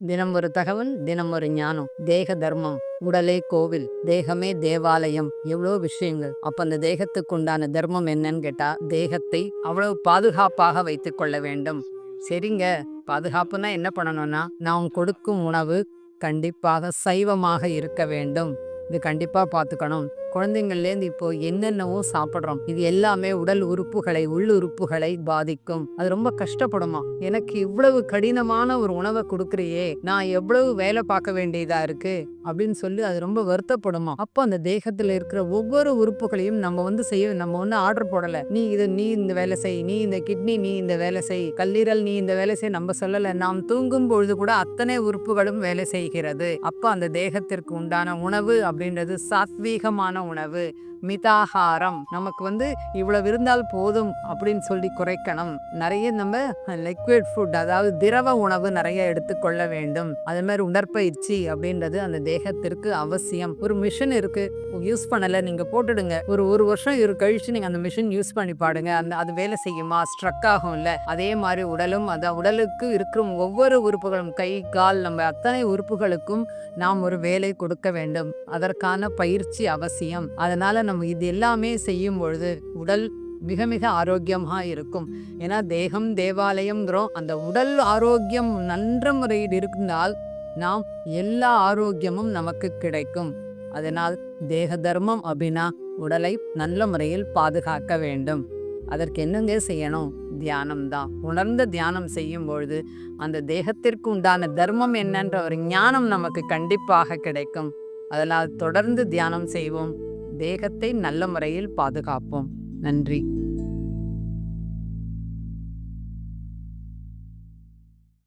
தினம் ஒரு தகவல் தினம் ஒரு ஞானம். தேக தர்மம் உடலே கோவில் தேகமே தேவாலயம் எவ்வளோ விஷயங்கள். அப்ப அந்த தேகத்துக்கு உண்டான தர்மம் என்னன்னு கேட்டா தேகத்தை அவ்வளவு பாதுகாப்பாக வைத்துக் கொள்ள வேண்டும். சரிங்க பாதுகாப்புனா என்ன பண்ணணும்னா நாம் கொடுக்கும் உணவு கண்டிப்பாக சைவமாக இருக்க வேண்டும். இது கண்டிப்பாக பார்த்துக்கணும் குழந்தைங்கள்லேருந்து இப்போ என்னென்னவோ சாப்பிட்றோம். இது எல்லாமே உடல் உறுப்புகளை உள் உறுப்புகளை பாதிக்கும். அது ரொம்ப கஷ்டப்படுமா? எனக்கு இவ்வளவு கடினமான ஒரு உணவை கொடுக்குறியே நான் எவ்வளவு வேலை பார்க்க வேண்டியதா இருக்கு? அப்படின்னு சொல்லி அது ரொம்ப வருத்தப்படுமா? அப்போ அந்த தேகத்துல இருக்கிற ஒவ்வொரு உறுப்புகளையும் நம்ம வந்து செய்ய நம்ம ஒன்றும் ஆர்டர் போடல. நீ இது நீ இந்த வேலை செய் நீ இந்த கிட்னி நீ இந்த வேலை செய் கல்லீரல் நீ இந்த வேலை செய் நம்ம சொல்லல. நாம் தூங்கும் பொழுது கூட அத்தனை உறுப்புகளும் வேலை செய்கிறது. அப்ப அந்த தேகத்திற்கு உண்டான உணவு அப்படின்றது சாத்வீகமான உணவு. மிதாகாரம் நமக்கு வந்து இவ்வளவு இருந்தால் போதும் அப்படின்னு சொல்லி குறைக்கணும். நிறைய நம்ம லிக்விட் ஃபுட் அதாவது திரவ உணவு நிறைய எடுத்துக்கொள்ள வேண்டும். அது மாதிரி உடற்பயிற்சி அப்படின்றது அந்த தேகத்திற்கு அவசியம். ஒரு மிஷின் இருக்கு யூஸ் பண்ணல நீங்க போட்டுடுங்க. ஒரு ஒரு வருஷம் இரு கழிச்சு நீங்க அந்த மிஷின் யூஸ் பண்ணி பாடுங்க. அந்த அது வேலை செய்யுமா? ஸ்ட்ரக் ஆகும்ல. அதே மாதிரி உடலும் அதான் உடலுக்கு இருக்கிற ஒவ்வொரு உறுப்புகளும் கை கால் நம்ம அத்தனை உறுப்புகளுக்கும் நாம் ஒரு வேலை கொடுக்க வேண்டும். அதற்கான பயிற்சி அவசியம். அதனால நம்ம இது எல்லாமே செய்யும் பொழுது உடல் மிக மிக ஆரோக்கியமாக இருக்கும். ஏன்னா தேகம் தேவாலயம்ங்கிறோம். அந்த உடல் ஆரோக்கியம் நன்ற முறையில் இருந்தால் நாம் எல்லா ஆரோக்கியமும் நமக்கு கிடைக்கும். அதனால் தேக தர்மம் அப்படின்னா உடலை நல்ல முறையில் பாதுகாக்க வேண்டும். அதற்கு என்னங்க செய்யணும்? தியானம் தான். உணர்ந்த தியானம் செய்யும் பொழுது அந்த தேகத்திற்கு உண்டான தர்மம் என்னன்ற ஒரு ஞானம் நமக்கு கண்டிப்பாக கிடைக்கும். அதனால் தொடர்ந்து தியானம் செய்வோம். தேகத்தை நல்ல முறையில் பாதுகாப்போம். நன்றி.